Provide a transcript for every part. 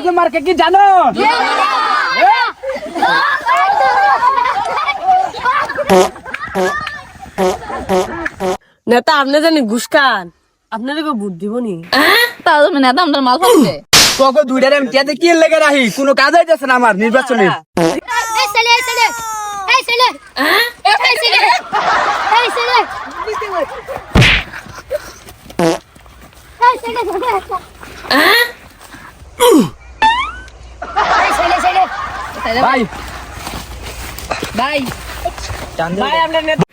আকাশে মার্কে কি জানো নেতা আপনি জানি ঘুষ খান আপনার কেউ বুদ্ধি দিব নি তাহলে তুমি নেতা আমাদের মাল খাচ্ছে তোকে দুইটারে আমি কেতে কি লেগে রাখি কোনো কাজ হইতেছে না আমার নির্বাচনে এই ছেলে এই ছেলে এই ছেলে এই ছেলে এই ছেলে এই ছেলে এই ছেলে ছেলে ভাই। ভাই। ভাই আপনার নেতা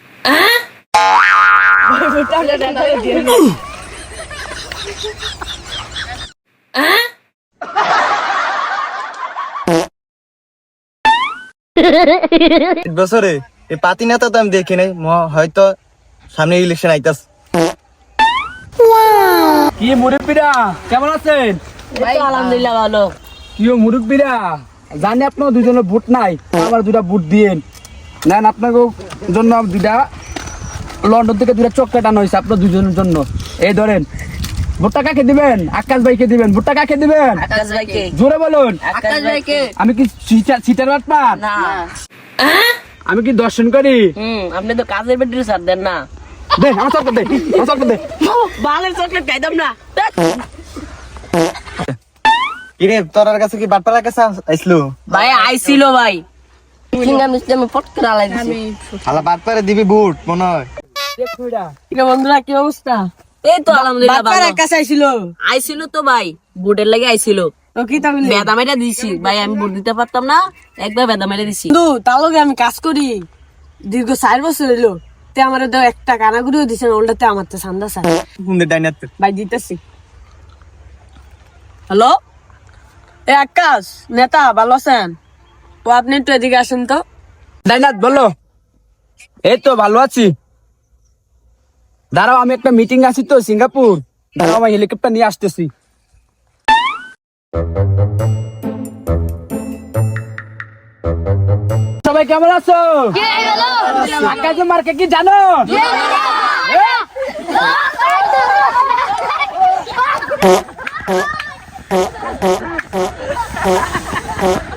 বছরে এই পাতি নেতা তো আমি দেখি নাই ম- হয়তো সামনে ইলেকশন আইতাস কি মুরব্বীরা? কেমন আছেন? আলহামদুলিল্লাহ ভালো। কি ও মুরব্বীরা? জানি আপনার দুজনের ভোট নাই আবার দুটা ভোট দিয়েন। নেন আপনাকে জন্য দুটা লন্ডন থেকে দুটা চক্কা টানো হয়েছে আপনার দুজনের জন্য। এই ধরেন ভোটটা কাকে দিবেন? আকাশ ভাইকে দিবেন। ভোটটা কাকে দিবেন? আকাশ ভাইকে। জোরে বলুন। আকাশ ভাইকে। আমি কি সিটার বাটপার না। আমি কি দর্শন করি? হুম আপনি তো কাজের বেডরি সার দেন না। দে আমার চক্কর দে আমার দে। বালের চকলেট খাইতাম না। কিরে তোর কাছে কি বাটপাড়ার কাছে আইসলু? ভাই আইছিল ভাই। ফট করে আলাই দিছি। বাটপাড়ে দিবি বুট মনে হয়। বন্ধুরা কি অবস্থা? এই তো আলহামদুলিল্লাহ ভালো। কাছে আইছিল আইছিল তো ভাই বুটের লাগে আইছিল তো কি তাহলে বেদা মেরা দিছি। ভাই আমি বুট দিতে পারতাম না একবার বেদা দিছি। তার আমি কাজ করি। দীর্ঘ চার বছর হইল। তে আমার তো একটা কানাগুড়িও দিছে না ওল্টাতে আমার তো সান্দা স্যার ভাই দিতেছি। হ্যালো? এ আকাশ নেতা ভালো আছেন? ও আপনি একটু এদিকে আসেন তো। দাইনাথ বলো। এই তো ভালো আছি। দাঁড়াও আমি একটা মিটিং আছি তো সিঙ্গাপুর। দাঁড়াও আমি হেলিকপ্টার নিয়ে আসতেছি। সবাই কেমন আছো? আকাশে মার্কে কি জানো! Uh-huh.